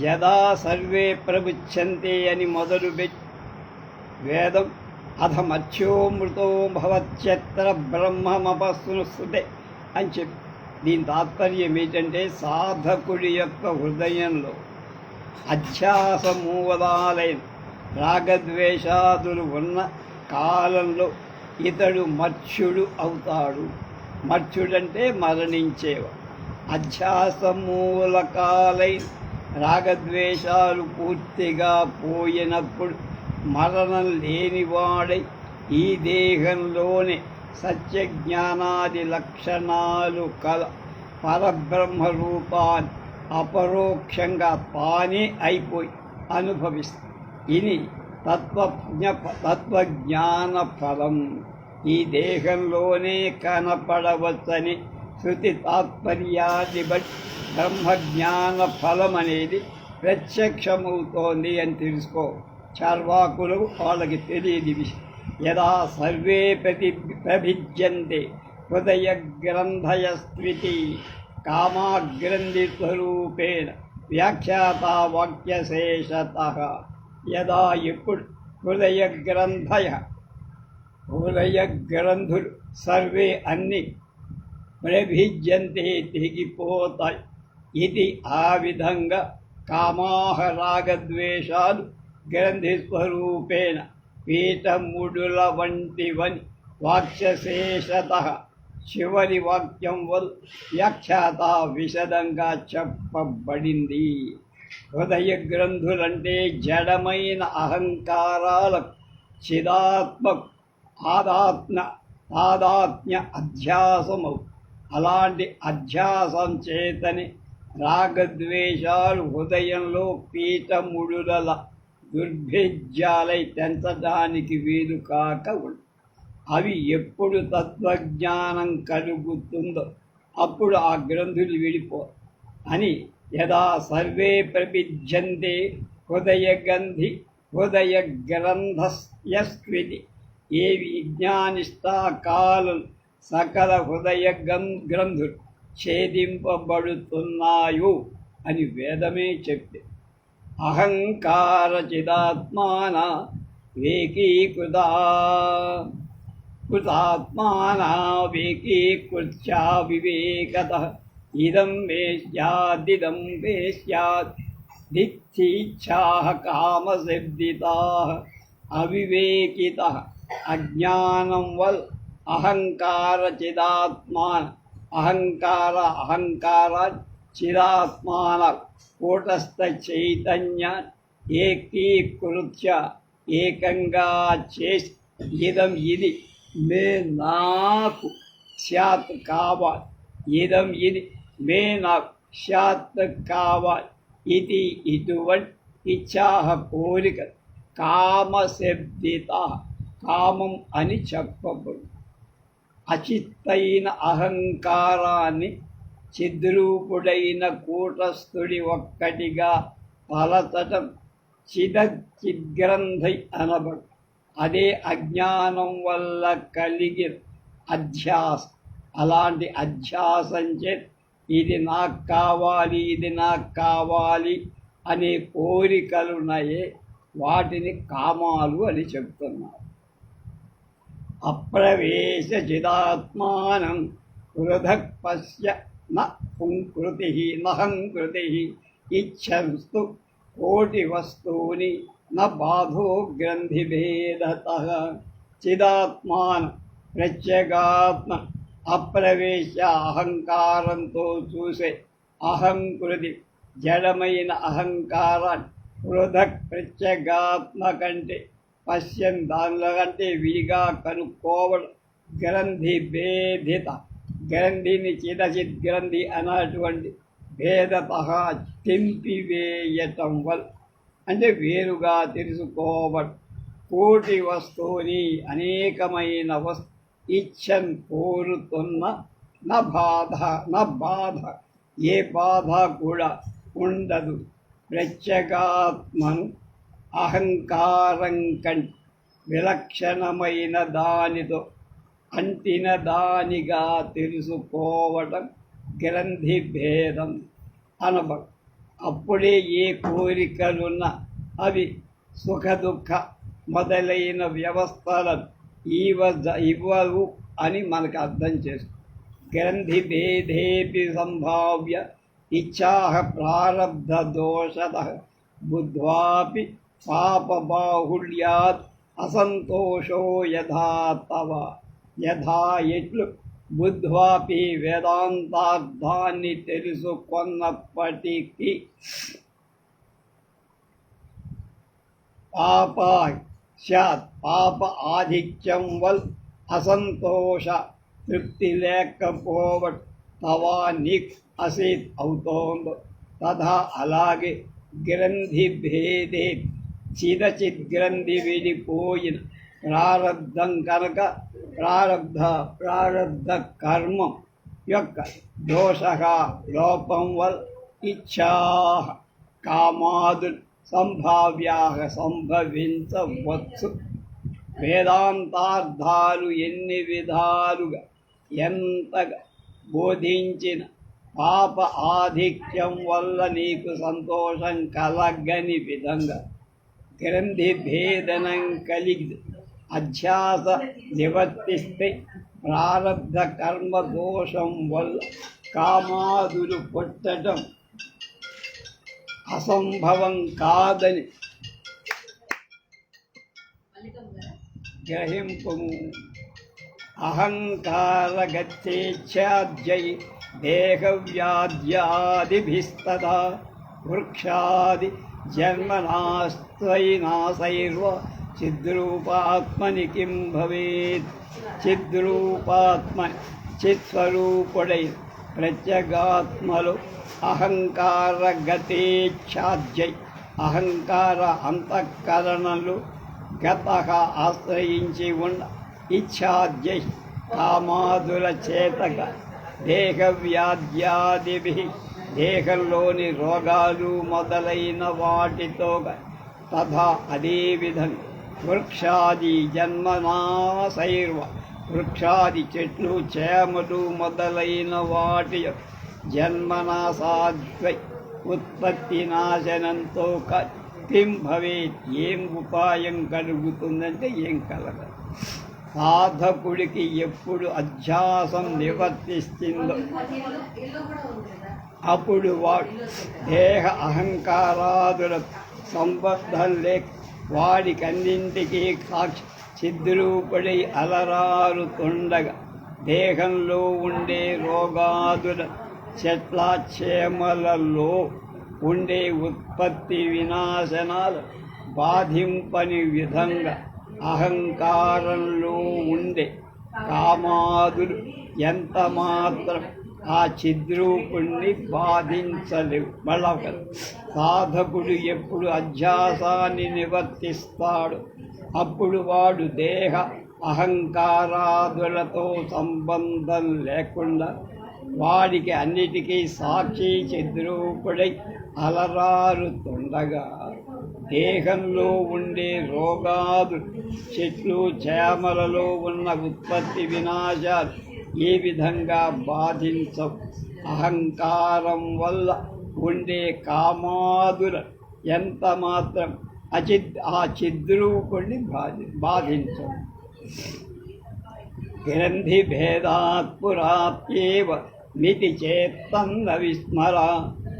యదా సర్వే ప్రముచ్యంతే అని మొదలు వేదం అధ మత్స్యోమృతో భవత్యత్ర బ్రహ్మమపస్నుస్తే అని చెప్పి. దీని తాత్పర్యం ఏంటంటే సాధకుడి యొక్క హృదయంలో అధ్యాస మూవదాలైన రాగద్వేషాదులు ఉన్న కాలంలో ఇతడు మత్స్యుడు అవుతాడు. మత్స్యుడంటే మరణించేవా అధ్యాస మూలకాలైన రాగద్వేషాలు పూర్తిగా పోయినప్పుడు మరణం లేనివాడై ఈ దేహంలోనే సత్యజ్ఞానాది లక్షణాలు కల పరబ్రహ్మ రూపాన్ని అపరోక్షంగా తానే అయిపోయి అనుభవిస్తుంది ఇది తత్వజ్ఞ తత్వజ్ఞాన ఫలం ఈ దేహంలోనే కనపడవచ్చని శృతి తాత్పర్యాన్ని బట్టి బ్రహ్మజ్ఞాన ఫలం అనేది ప్రత్యక్షమవుతోంది అని తెలుసుకో. చర్వాకులు వాళ్ళకి తెలియని విషయం. యదా సర్వే ప్రతి ప్రభిజ్యంతే హృదయ గ్రంథయస్వితి కామాగ్రంథిస్వరూపేణ వ్యాఖ్యాత వాక్యశేషత యదా ఎప్పుడు హృదయ గ్రంథయ హృదయ గ్రంథులు సర్వే అన్ని ప్రభిజ్యంతే తిరిగిపోతాయి ఇది ఆ విధంగా కామాహ రాగద్వేషాలు గ్రంథిస్వరూపేణ పీఠముడుల వంటివని వాక్యశేషత చివరి వాక్యం వల్ వ్యాఖ్యాత విశదంగా చెప్పబడింది. హృదయ గ్రంథులంటే జడమైన అహంకారాలకు చిదాత్మ ఆదాత్మ తాదాత్మ్య అధ్యాసమవు. అలాంటి అధ్యాసం చేతని రాగద్వేషాలు హృదయంలో పీఠముడుల దుర్భిజ్యాలై తెంచడానికి వీలు కాక అవి ఎప్పుడు తత్వజ్ఞానం కలుగుతుందో అప్పుడు ఆ గ్రంథులు విడిపో అని యదా సర్వే ప్రభిజ్యంతే హృదయ గంధి హృదయ గ్రంథస్యస్కృతి ఏ విజ్ఞానిష్టా కాలం సకల హృదయ గం గ్రంథులు ఛేదింపబడుతున్నాయో అని వేదమే చెప్పి అహంకార చిదాత్మాన వేకీకృత కృతాత్మానా వేకీకృత్యా వివేకత. ఇదం వేశ్యాదిదం వేశ్యాత్ దిచ్చీచ్ఛా కామశబ్దిత అవివేకిత. అజ్ఞానం వల్ అహంకార చిదాత్మాన అహంకార అహంకార చిరాత్మాన కూటస్థ చైతన్య ఏకీకృత్య ఏకంగా చేసి ఇదం ఇది. మే నాకు శాత్ కావాలి. ఇదం ఇది. మే నాకు శాత్ కావాలి. ఇది ఇటువంటి ఇచ్చాహ కోరిక. కామశబ్దిత. కామం అని చెప్పబడు. అచిత్తైన అహంకారాన్ని చిద్రూపుడైన కూటస్థుడి ఒక్కటిగా తలచటం చిద చిద్గ్రంథి అనబడు. అదే అజ్ఞానం వల్ల కలిగి అధ్యాస అలాంటి అధ్యాసం చే ఇది నాకు కావాలి ఇది నాకు కావాలి అనే కోరికలున్నాయే వాటిని కామాలు అని చెప్తున్నారు. అప్రవేశ చిదాత్మానం హృదక్ పశ్య న పుంకృతి నహంకృతి ఇచ్చంస్తు కోటి వస్తూని న బాధో గ్రంథిభేదత. చిదాత్మాన ప్రత్యేగాత్మ అప్రవేశ అహంకారంతో చూసే అహంకృతి జడమైన అహంకారాన్ని హృదక్ ప్రత్యేగాత్మ కంటే పశ్యం దానిలో కంటే విడిగా కనుక్కోవడం గ్రంథి భేదిత. గ్రంథిని చిదచిత్ గ్రంథి అన్నటువంటి భేదత తెంపివేయటం వల్ల అంటే వేరుగా తెలుసుకోవడం. కోటి వస్తువుని అనేకమైన వస్తు ఇచ్చన్ కోరుతున్న నా బాధ నా బాధ. ఏ బాధ కూడా ఉండదు. ప్రత్యేగాత్మను అహంకారం కంటే విలక్షణమైన దానితో అంటిన దానిగా తెలుసుకోవడం గ్రంథి భేదం అనబడు అప్పుడే ఏ కోరికలున్న అవి సుఖ దుఃఖ మొదలైన వ్యవస్థలను ఇవ ఇవ్వవు అని మనకు అర్థం చేస్తుంది గ్రంథి భేదేపి సంభావ్య ఇచ్చా ప్రారబ్ధ దోషత బుద్ధ్వాపి పాపబాహుళ్యాత్ అసంతోషో యథా తవ. యథా ఎట్లు? బుద్ధ్వాపి వేదాంతార్థాన్ని తెలుసుకొన్నప్పటికీ పాప సత్ పాప ఆధిక్యం వల్ అసంతోష. తృప్తి లేకపోవట్ తవా నిక్ అసీత్ అవుతోందో. తథా అలాగే గ్రంథి భేదే చిదచిత్ గ్రంథి విడిపోయిన ప్రారబ్ధం కనుక ప్రారబ్ధ ప్రారబ్ధ కర్మం యొక్క దోష లోపం వల్ ఇచ్ఛా కామాదు సంభావ్యా సంభవించవచ్చు. వేదాంతార్థాలు ఎన్ని విధాలుగా ఎంతగా బోధించిన పాప ఆధిక్యం వల్ల నీకు సంతోషం కలగని విధంగా గ్రంథిభేదనం కలిగి అధ్యాస నివర్తిస్తే ప్రారబ్ధ కర్మ దోషం వల్ల కామాదులు పుట్టడం అసంభవం కాదని గ్రహింపుము. అహంకారగత్యేచ్ఛాద్యై దేహవ్యాధ్యాదిభిస్తదా వృక్షాది జన్మనాస్త్వైనాశైర్వ చిద్రూపాత్మని కిం భవేత్ చిద్రూపాత్మ చిత్స్వరూపుడై ప్రత్యేగాత్మలు అహంకార గతేచ్ఛాద్యై అహంకార అంతఃకరణలు గత ఆశ్రయించి ఉన్న ఇచ్ఛాద్యై కామాదుల చేతక దేహవ్యాధ్యాదిభి దేహంలోని రోగాలు మొదలైన వాటితో తథా అదేవిధంగా వృక్షాది జన్మనాశైర్వ వృక్షాది చెట్లు చేమలు మొదలైన వాటి జన్మనాశాద్వై ఉత్పత్తి నాశనంతో క- కిం భవేత్ ఏం ఉపాయం కలుగుతుందంటే ఏం కలగదు. సాధకుడికి ఎప్పుడు అధ్యాసం నివర్తిస్తుందో అప్పుడు వాడు దేహ అహంకారాదుల సంబద్ధం లేక వాడికన్నింటికీ సాక్షి చిద్రూపుడై అలరారుతుండగా దేహంలో ఉండే రోగాదుల చెట్లాక్షేమలలో ఉండే ఉత్పత్తి వినాశనాలు బాధింపని విధంగా అహంకారంలో ఉండే కామాదులు ఎంత మాత్రం ఆ చిద్రూపుణ్ణి బాధించలేవు. మళ్ళా ఒక సాధకుడు ఎప్పుడు అధ్యాసాన్ని నివర్తిస్తాడు. అప్పుడు వాడు దేహ అహంకారాదులతో సంబంధం లేకుండా వాడికి అన్నిటికీ సాక్షి చిద్రూపుడై అలరారుతుండగా దేహంలో ఉండే రోగాలు చెట్లు చేమలలో ఉన్న ఉత్పత్తి వినాశాలు ఏ విధంగా బాధించవు అహంకారం వల్ల ఉండే కామాదుల ఎంత మాత్రం అచిద్ ఆ చిద్రూపుణ్ణి బాధి బాధించవు గ్రంథి భేదాత్ పురాత్యేవ మితి చేత్తన్న విస్మర.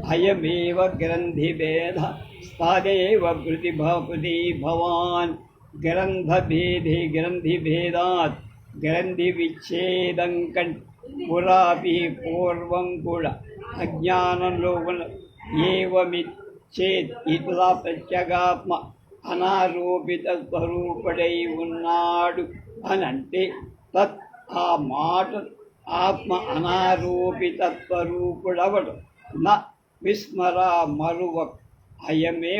అయమేవ గ్రంథి భేద తదేవ కృతి భవతి భవాన్ గ్రంథభేది గ్రంథి భేదాత్ గ్రంథి విచ్ఛేదం పురాపి పూర్వం కూడా అజ్ఞానంలో ఉన్న ఏవమిచ్చేత్ ఇట్లా ప్రత్యేగాత్మ అనారోపిత స్వరూపుడై ఉన్నాడు అని అంటే తత్ ఆ మాట ఆత్మ అనారోపిత స్వరూపుడవడు నా విస్మర మరువ అయమే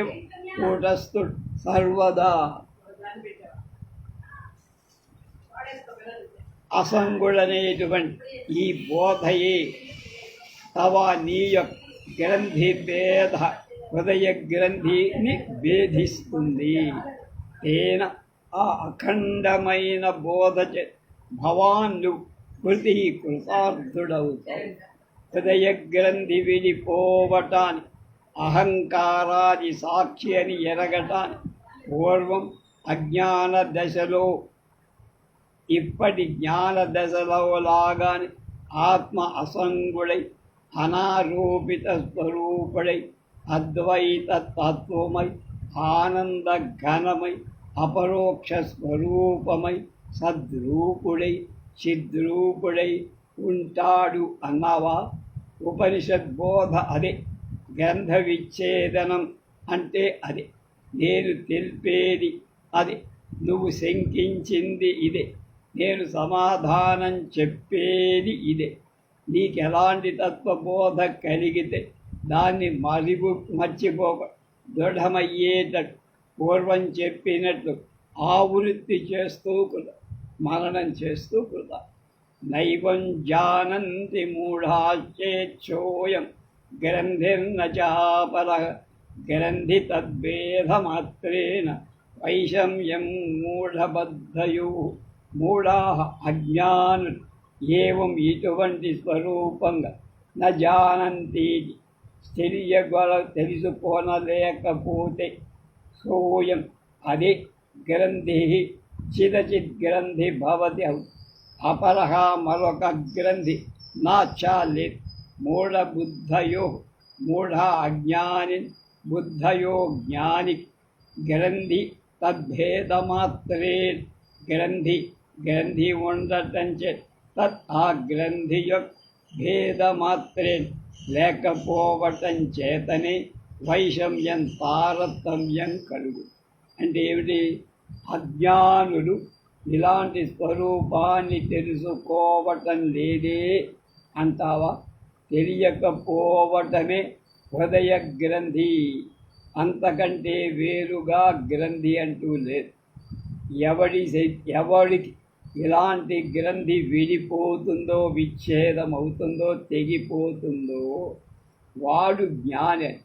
కూటస్థుడు సర్వదా అసంగుళనేటువంటి ఈ బోధయే తవ నీ గ్రంథి భేద హృదయ గ్రంథిని భేధిస్తుంది తేన ఆ అఖండమైన బోధ భవాన్లు భవాన్ను కృతి కృతార్థుడవుతావు హృదయ గ్రంథి విడిపోవటాన్ని అహంకారాది సాక్షి అని ఎరగటాన్ని పూర్వం అజ్ఞాన దశలో ఇప్పటి జ్ఞాన దశలో లాగానే ఆత్మ అసంగుడై అనారోపిత స్వరూపుడై అద్వైత తత్వమై ఆనంద ఘనమై అపరోక్ష స్వరూపమై సద్రూపుడై చిద్రూపుడై ఉంటాడు అన్నావా? ఉపనిషద్బోధ అదే. గ్రంథ విచ్ఛేదనం అంటే అదే. నేను తెలిపేది అదే. నువ్వు శంకించింది ఇదే. నేను సమాధానం చెప్పేది ఇదే. నీకు ఎలాంటి తత్వబోధ కలిగితే దాన్ని మరిపు మర్చిపోక దృఢమయ్యేటట్టు పూర్వం చెప్పినట్లు ఆవృత్తి చేస్తూ కృత మరణం చేస్తూ కృత. నైవం జానంతి మూఢాచేచ్చోయం గ్రంథిర్న చాపర గ్రంథి తద్వేదమాత్రేణ వైషమ్యం మూఢబద్ధయో. మూఢాహ అజ్ఞానులు ఏవం ఇటువంటి స్వరూపంగా న జానంతి. తెలియగల తెలుసుకోనలేకపోతే సోయం. అదే గ్రంథి చిదచిత్ గ్రంథి భవతి అపరహ మరొక గ్రంథి నా చాలి మూఢబుద్ధయో మూఢ అజ్ఞాని బుద్ధయో జ్ఞాని. గ్రంథి తద్భేదమాత్రే గ్రంథి గ్రంథి ఉండటంచే తత్ ఆ గ్రంథి యొక్క భేదమాత్రే లేకపోవటం చేతనే వైషమ్యం తారతమ్యం కలుగు. అంటే ఏమిటి? అజ్ఞానులు ఇలాంటి స్వరూపాన్ని తెలుసుకోవటం లేదే అంటావా? తెలియకపోవటమే హృదయ గ్రంథి. అంతకంటే వేరుగా గ్రంథి అంటూ లేదు. ఎవడి ఎవడికి ఎలాంటి గ్రంథి విడిపోతుందో విచ్ఛేదం అవుతుందో తెగిపోతుందో వాడు జ్ఞాని.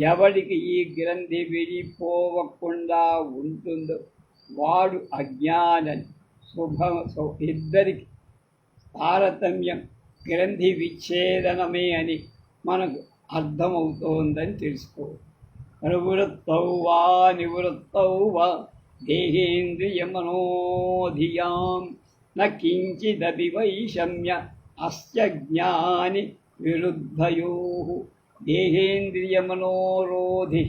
ఎవడికి ఈ గ్రంథి విడిపోవకుండా ఉంటుందో వాడు అజ్ఞానని శుభ ఇద్దరికి తారతమ్యం గ్రంథి విచ్ఛేదనమే అని మనకు అర్థమవుతోందని తెలుసుకో. ప్రవృత్తౌ వా నివృత్తౌ వా దేహేంద్రియమనోధియాం న కించిదపి వైషమ్య అస్య జ్ఞాని విరుద్ధయో దేహేంద్రియమనోరోధి.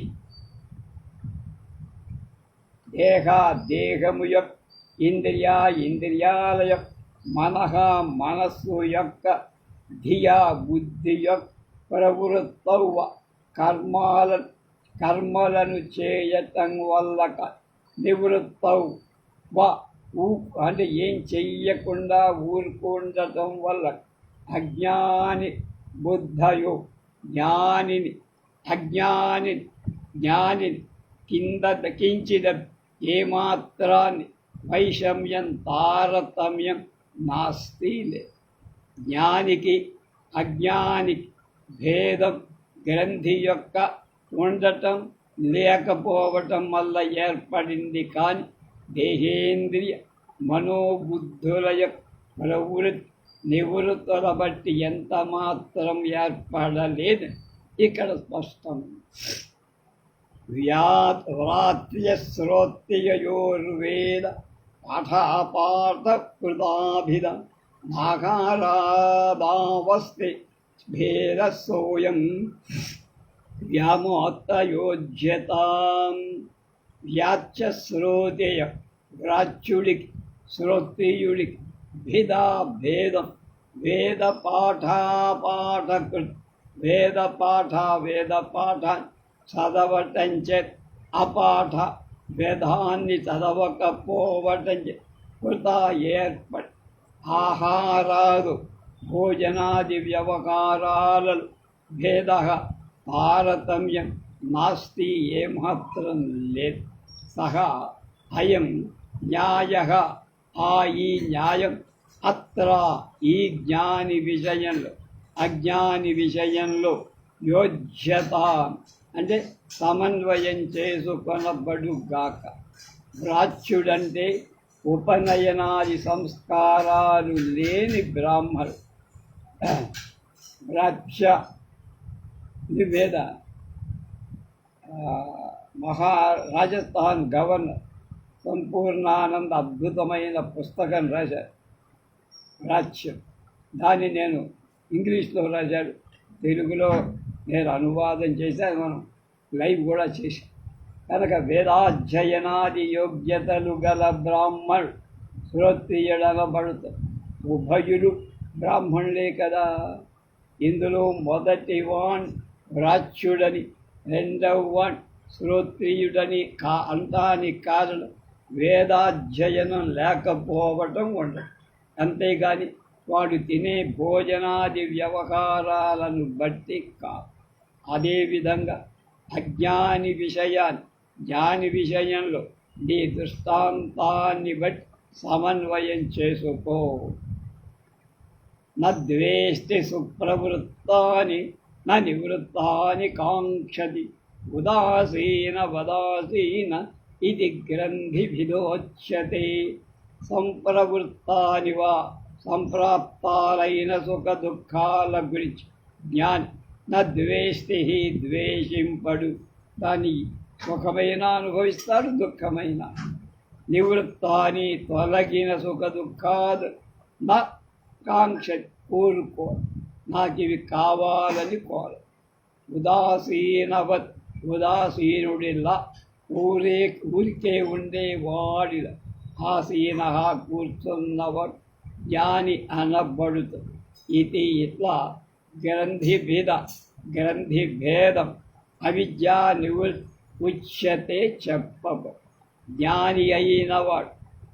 దేహ దేహము యొక్క ఇంద్రియా ఇంద్రియాల యొక్క మనహ మనస్సు యొక్క ధియా బుద్ధి యొక్క ప్రవృత్తవ కర్మాల కర్మలను చేయటం వల్ల నివృత్తవు. వా ఊ అంటే ఏం చెయ్యకుండా ఊరుకుండటం వల్ల అజ్ఞాని బుద్ధయో జ్ఞానిని అజ్ఞాని జ్ఞానిని కింద కించిద ఏమాత్రాన్ని వైషమ్యం తారతమ్యం నాస్తి జ్ఞానికి అజ్ఞానికి భేదం గ్రంథి యొక్క ఉండటం లేకపోవటం వల్ల ఏర్పడింది కానీ దేహేంద్రియ మనోబుద్ధుల ప్రవృత్తి నివృత్తుల బట్టి ఎంత మాత్రం ఏర్పడలేదు. ఇక్కడ స్పష్టం. వ్యాత్ వ్రాత్ర్యశ్రోత్రియయోర్వేద పాఠాపాఠ కృతాభిద నాకారాదావస్తి భేద సోయం. వ్యామోత్తయోజ్యతాం. వ్యాచ్య శ్రోతేయ గ్రాచ్యుడికి శ్రోత్రియుడికి భిదా భేదం. వేద పాఠాపాఠకృత్ వేద పాఠ వేద పాఠ చదవటం చే అపాఠ వేదాన్ని చదవకపోవటం చే కృత ఏర్పడి ఆహారాలు భోజనాది వ్యవహారాలలో భేద తారతమ్యం నాస్తి ఏమాత్రం లేదు సహా అయం న్యాయ ఆ ఈ న్యాయం అత్ర ఈ జ్ఞాని విషయంలో అజ్ఞాని విషయంలో యోజ్యత అంటే సమన్వయం చేసుకొనబడుగాక ప్రాచ్యుడంటే ఉపనయనాది సంస్కారాలు లేని బ్రాహ్మడు బ్రాక్ష ఇది వేద. మహా రాజస్థాన్ గవర్నర్ సంపూర్ణానంద అద్భుతమైన పుస్తకం రాశారు రాజ్యం. దాన్ని నేను ఇంగ్లీష్లో రాశాడు తెలుగులో నేను అనువాదం చేశాను. మనం లైవ్ కూడా చేశాను కనుక వేదాధ్యయనాది యోగ్యతలు గల బ్రాహ్మణుడు శ్రోత్రియుడనబడుతాడు ఉభయులు బ్రాహ్మణులే కదా. ఇందులో మొదటి వాణ్ రాచ్యుడని రెండవ శ్రోత్రియుడని కా అంతాని కారణం వేదాధ్యయనం లేకపోవటం ఉండదు అంతేగాని వాడు తినే భోజనాది వ్యవహారాలను బట్టి కాదు. అదేవిధంగా అజ్ఞాని విషయాన్ని జ్ఞాని విషయంలో నీ దృష్టాంతాన్ని బట్టి సమన్వయం చేసుకో. నద్వేష్టి సుప్రవృత్తాని న నివృత్తాని కాంక్షతి. ఉదాసీన వదాసీన ఇది గ్రంథిభిదోచ్యతే. సంప్రవృత్తాని వా సంప్రాప్తాలైన సుఖ దుఃఖాల గురించి. జ్ఞాని నా ద్వేష్టి ద్వేషింపడు. దాని సుఖమైన అనుభవిస్తాడు దుఃఖమైన. నివృత్తాని తొలగిన సుఖ దుఃఖాలు నా కాంక్ష కోరుకో నాకు ఇవి కావాలని కోర ఉదాసీనవత్ ఉదాసీనుడిలా ఊరే ఊరికే ఉండే వాడిల ఆసీన కూర్చున్నవర్ జ్ఞాని అనబడుతు. ఇది ఇట్లా గ్రంథిభిద గ్రంథిభేదం అవిద్యా నివృ ఉచ్యతే చెప్పబ. జ్ఞాని అయినవాడు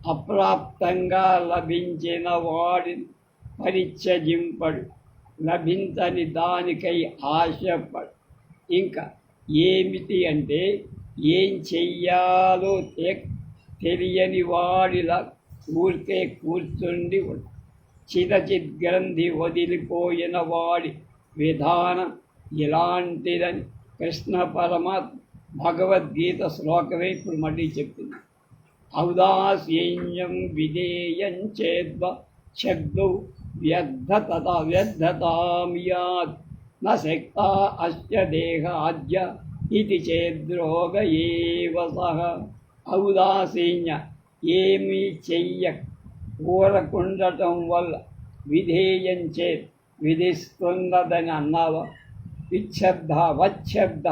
అప్రాప్తంగా లభించిన వాడిని పరిత్యజింపడు లభించని దానికై ఆశపడు ఇంకా ఏమిటి అంటే ఏం చెయ్యాలో తెలియని వాడిలా ఊరికే కూర్చుండి చిదచిద్ గ్రంథి వదిలిపోయిన వాడి విధానం ఇలాంటిదని కృష్ణ పరమాత్మ భగవద్గీత శ్లోకమే ఇప్పుడు మళ్ళీ చెప్తుంది ఔదాసీన్యం విధేయం చేద్వ శబ్దౌ వ్యర్థత వ్యర్థతాం యాత్ న శక్తా అస్య దేహాద్య ఇది చేద్రోగ ఏవ సహ ఔదాసీన్య ఏమీ చెయ్య కూరకుండటం వల్ల విధేయం చే విధిస్తున్నదని అన్నావా విచ్ఛబ్ద వచ్ఛబ్ద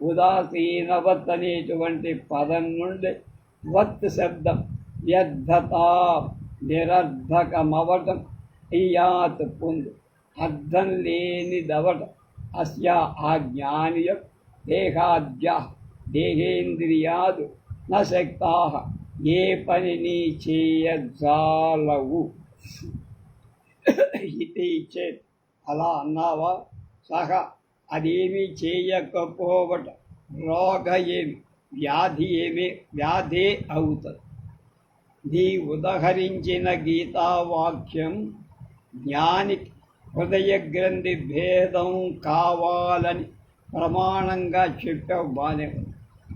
ఉదాసీనవత్ అనేటువంటి పదం నుండి వత్ శబ్దం వ్యర్థత నిరర్ధకమవటం ఇయాత్ పొందు అర్థం లేనిదవటం అస్య ఆ జ్ఞాని దేహాద్య దేహేంద్రియాదు న శక్తా ఏ పనిని చేయజాలవు. ఇది చేత్ అలా అన్నావా? సహ అదేమీ చేయకపోవట. రోగ ఏమి? వ్యాధి ఏమి? వ్యాధే అవుతుంది. నీ ఉదహరించిన గీతావాక్యం జ్ఞాని హృదయ గ్రంథి భేదం కావాలని ప్రమాణంగా చెప్పావు బానే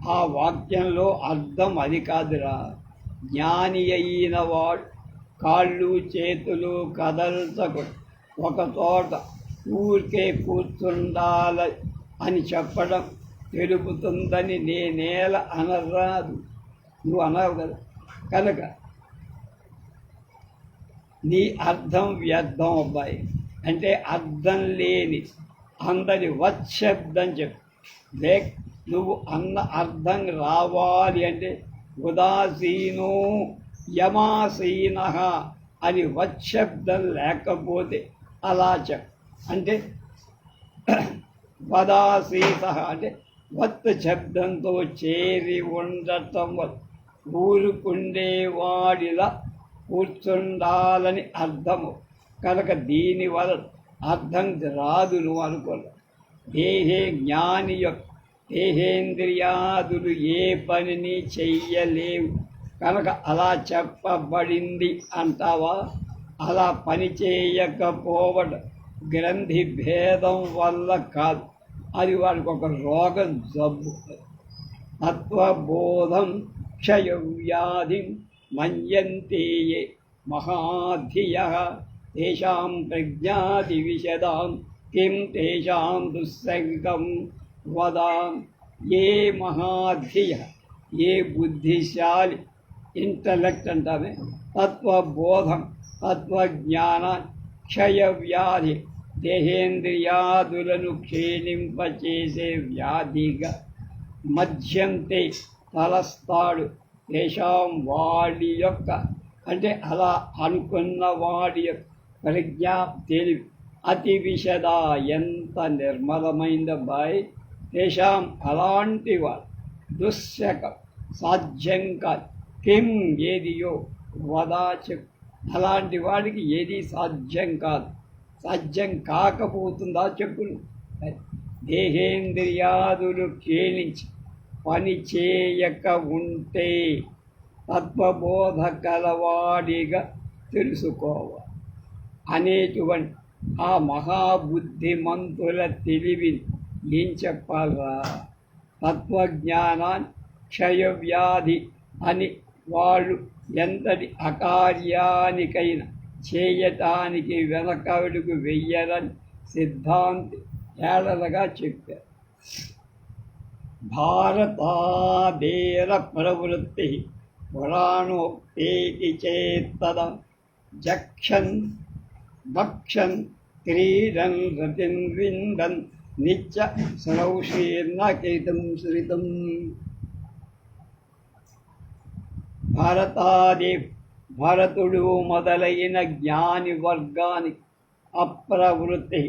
ఆ వాక్యంలో అర్థం అది కాదురా. జ్ఞాని అయిన వాడు కాళ్ళు చేతులు కదల్చకు ఒక చోట ఊరికే కూర్చుండాలి అని చెప్పడం తెలుపుతుందని నేనేల అనరాదు. నువ్వు అనవు కదా. కనుక నీ అర్థం వ్యర్థం అబ్బాయి. అంటే అర్థం లేని అందరి వచ్చబ్దం చెప్పు. లేక్ నువ్వు అన్న అర్థం రావాలి అంటే ఉదాసీను యమాసీన అని వచ్చబ్దం లేకపోతే అలా చెప్పు. అంటే వదాసీత అంటే వత్ శబ్దంతో చేరి ఉండటం వల్ల ఊరుకుండేవాడిలా కూర్చుండాలని అర్థము. కనుక దీని వలన అర్థం రాదు నువ్వు అనుకోలే దేహే జ్ఞాని యొక్క దేహేంద్రియాదులు ఏ పనిని చెయ్యలేవు. కనుక అలా చెప్పబడింది అంటావా? అలా పని చేయకపోవడం గ్రంథి భేదం వల్ల కాదు. అది వాడికి ఒక రోగం జబ్బు. తత్వబోధం క్షయ వ్యాధి ఏ మహాధియ తేషాం ప్రజ్ఞాది విశదాం కిం తేషాం దుస్సంగం వదాం ఏ మహాధియ ఏ బుద్ధిశాలి ఇంటలెక్ట్ అంటామే తత్వబోధం తత్వజ్ఞాన క్షయ వ్యాధి దేహేంద్రియాదులను క్షీణింపచేసే వ్యాధిగా మధ్యంతే తలస్తాడు దేశం వాడి యొక్క అంటే అలా అనుకున్న వాడి యొక్క ప్రజ్ఞ తెలివి అతి విషద ఎంత నిర్మలమైందో బాయ్. దేశం అలాంటి వాడు దుశ్శకం సాధ్యం కాదు. కిం ఏదియో వదా చెప్పు. అలాంటి వాడికి ఏది సాధ్యం కాదు. సాధ్యం కాకపోతుందా చెప్పు దేహేంద్రియాదులు క్షీణించి పని చేయక ఉంటే తత్వబోధ కలవాడిగా తెలుసుకోవాలి అనేటువంటి ఆ మహాబుద్ధిమంతుల తెలివిని ఏం చెప్పాలా? తత్వజ్ఞానాన్ని క్షయవ్యాధి అని వాళ్ళు ఎంతటి అకార్యానికైనా చేయటానికి వెనకడుగు వెయ్యరని సిద్ధాంతి ఏడలగా చెప్పారు. భారతాదేర ప్రవృత్తి పురాణోక్తేకి చేత్తద జక్షన్ భక్షన్ క్రీడన్ రతిన్ విందన్ నిత్య శ్రౌషీర్ణకేతం శ్రితం భారతాది భరతుడు మొదలైన జ్ఞాని వర్గానికి అప్రవృత్తి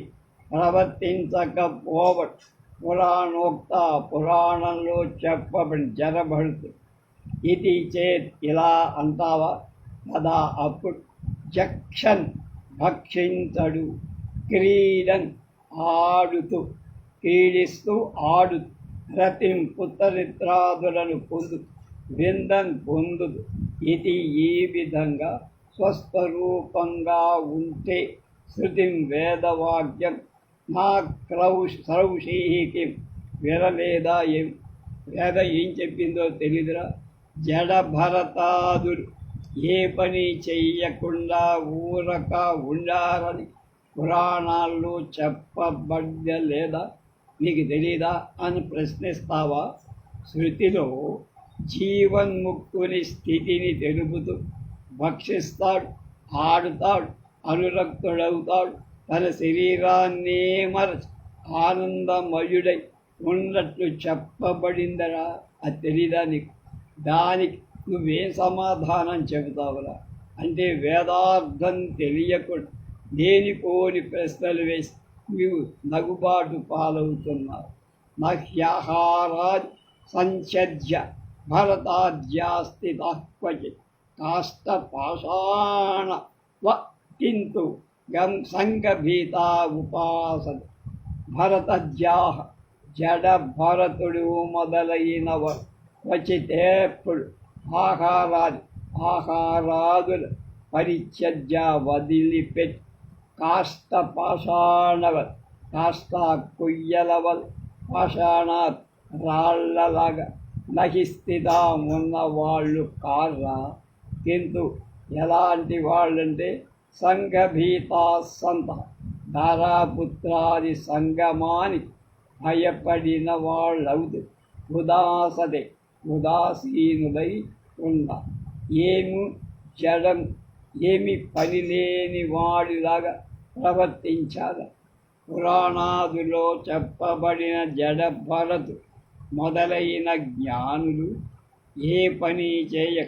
ప్రవర్తించకపోవడం పురాణోక్త పురాణంలో చెప్పబడి జరబడుతుంది ఇది చేత్ ఇలా అంటావా? కదా అప్పుడు జక్షన్ భక్షించడు క్రీడన్ ఆడుతూ క్రీడిస్తూ ఆడు రతిం పుత్రరిత్రాదులను పొందు విందన్ పొందుదు ఇది ఈ విధంగా స్వస్వరూపంగా ఉంటే శృతిం వేదవాక్యం మా క్రౌష్ సరౌషీకి వినలేదా ఏం? వేద ఏం చెప్పిందో తెలియదురా జడ భరతాదులు ఏ పని చెయ్యకుండా ఊరక ఉండాలని పురాణాల్లో చెప్పబడ్డలేదా? నీకు తెలీదా అని ప్రశ్నిస్తావా? శృతిలో జీవన్ముక్తుని స్థితిని తెలుపుతూ భక్షిస్తాడు ఆడుతాడు అనురక్తుడవుతాడు తన శరీరాన్నే మరచి ఆనందమయుడై ఉన్నట్లు చెప్పబడిందరా? అది తెలీదా నీకు? దానికి నువ్వేం సమాధానం చెబుతావురా? అంటే వేదార్థం తెలియకుండా దేనికోని ప్రశ్నలు వేసి నీవు నగుబాటు పాలవుతున్నారు నహ్యాహారాది సంచర్య భరతాద్యాస్తి క్వచిత్ కాష్ట పాషాణ వ కింటు సంగభీతా ఉపాసన భరతజ్యాహ జడ భరతుడు మొదలైనవ వచితేప్పుడు ఆహారాది ఆహారాదుల పరిత్యజ్య వదిలిపెట్టి కాష్ట పాషాణవల్ కాష్ట కొయ్యలవల్ పాషాణాత్ రాళ్ళలాగా నహిస్థితా ఉన్న వాళ్ళు కార్రా కింటు ఎలాంటి వాళ్ళంటే సంఘభీతా సంత. ధారాపుత్రాది సంగమాని భయపడిన వాళ్ళవుదు ఉదాసదే ఉదాసీనులై ఉండ. ఏమి జడం ఏమి పని లేని వాడిలాగా ప్రవర్తించాలి. పురాణాదులో చెప్పబడిన జడ భరతు మొదలైన జ్ఞానులు ఏ పని చేయ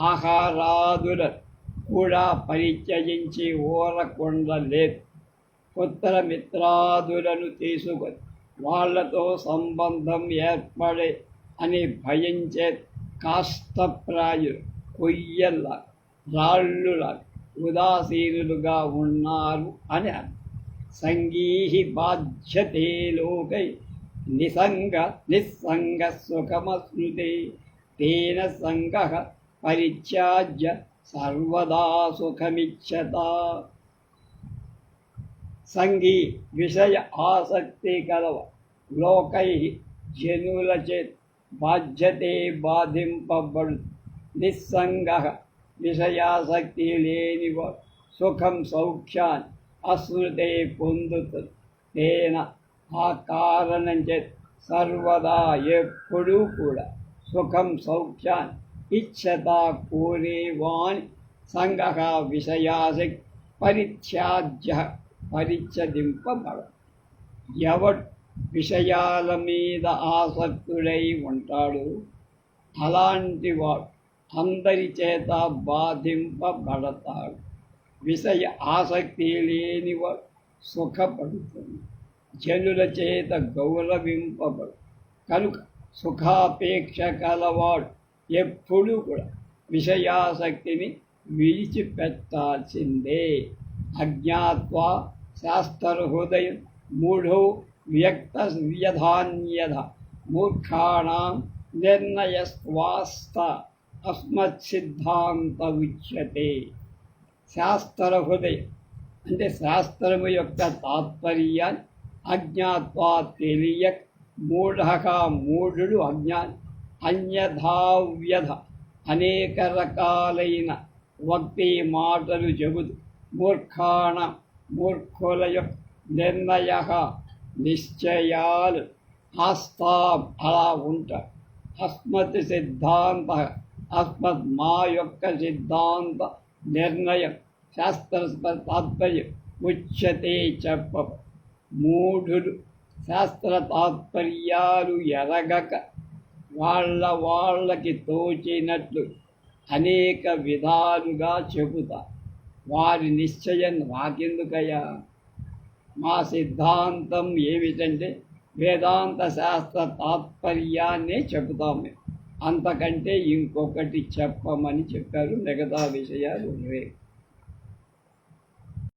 ఆహారాదుల కూడా పరిత్యజించి ఊరకుండా లేదు పుత్ర మిత్రాదులను తీసుకొని వాళ్ళతో సంబంధం ఏర్పడే అని భయించే కాష్టప్రాయులు కొయ్యల రాళ్ళులా ఉదాసీనులుగా ఉన్నారు అని సంగీహి బాధ్యతే లోకై నిసంగ నిస్సంగ సుఖమశ్రుతే తేన సంగ పరిత్యాజ్య సర్వదా సుఖమిచ్చత సంగీ విషయ ఆసక్తి కలవ. లోకై జనులచే బాధ్యతే బాధింపబడు. నిస్సంగ విషయాసక్తి లేనివ సుఖం సౌఖ్యాన్ని అశ్రుతే పొందుతుంది తేన ఆ కారణం చేత సర్వదా ఎప్పుడూ కూడా సుఖం సౌఖ్యాన్ని ఇచ్చత కోరేవాణి సంగ విషయాసక్ పరిత్యాజ్య పరిచదింపబడ ఎవడు విషయాల మీద ఆసక్తుడై ఉంటాడు అలాంటి వాడు అందరి చేత బాధింపబడతాడు విషయ ఆసక్తి లేనివాడు సుఖపడుతుంది జనుల చేత గౌరవింపబడు కనుక సుఖాపేక్ష కలవాడు ఎప్పుడూ కూడా విషయాసక్తిని విడిచిపెట్టాల్సిందే. అజ్ఞాత్వ శాస్త్ర హృదయం మూఢో వ్యక్త వ్యధాన్యధ మూర్ఖాణం నిర్ణయస్వాస్త అస్మత్సిద్ధాంత ఉచ్యతే శాస్త్ర హృదయం అంటే శాస్త్రము యొక్క తాత్పర్యాన్ని అజ్ఞాత్వా తెలియక్ మూఢగా మూఢుడు అజ్ఞాని అన్యథావ్యధ అనేక రకాలైన వక్తి మాటలు చెబుతూ మూర్ఖాణ మూర్ఖుల యొక్క నిర్ణయ నిశ్చయాలు. ఆస్తాం అలా ఉంటాయి అస్మత్ సిద్ధాంత అస్మత్ మా యొక్క సిద్ధాంత నిర్ణయం. శాస్త్ర తాత్పర్యం ఉచ్యతే చెప్ప మూఢులు శాస్త్ర తాత్పర్యాలు ఎరగక వాళ్ళ వాళ్ళకి తోచినట్లు అనేక విధాలుగా చెబుతా. వారి నిశ్చయం నాకెందుకయ్యా? మా సిద్ధాంతం ఏమిటంటే వేదాంత శాస్త్ర తాత్పర్యాన్నే చెబుతాం మేము. అంతకంటే ఇంకొకటి చెప్పమని చెప్పారు మిగతా విషయాలు వేరు